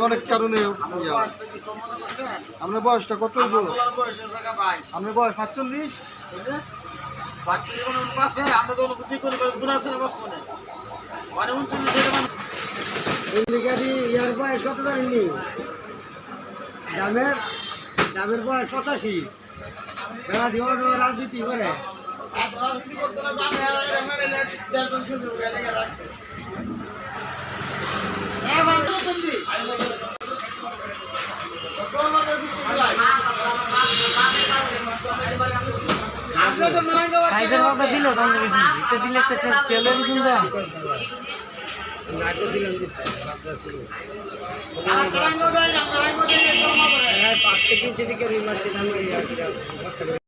অনেক কারণে আপনার বয়সটা কত আপনার বয়স সাতচল্লিশ? আমরা তো অনুভূতি করে গুণ আছে না বস মানে মানে উনচল্লিশ বয়স কত জানেননি দামের দামের বয়স পঁচাশি বেড়া দিব রাজনীতি করে দিল দাম দিলে তো তেলের চিন্তা পাঁচটা কিনছে দিকে দাম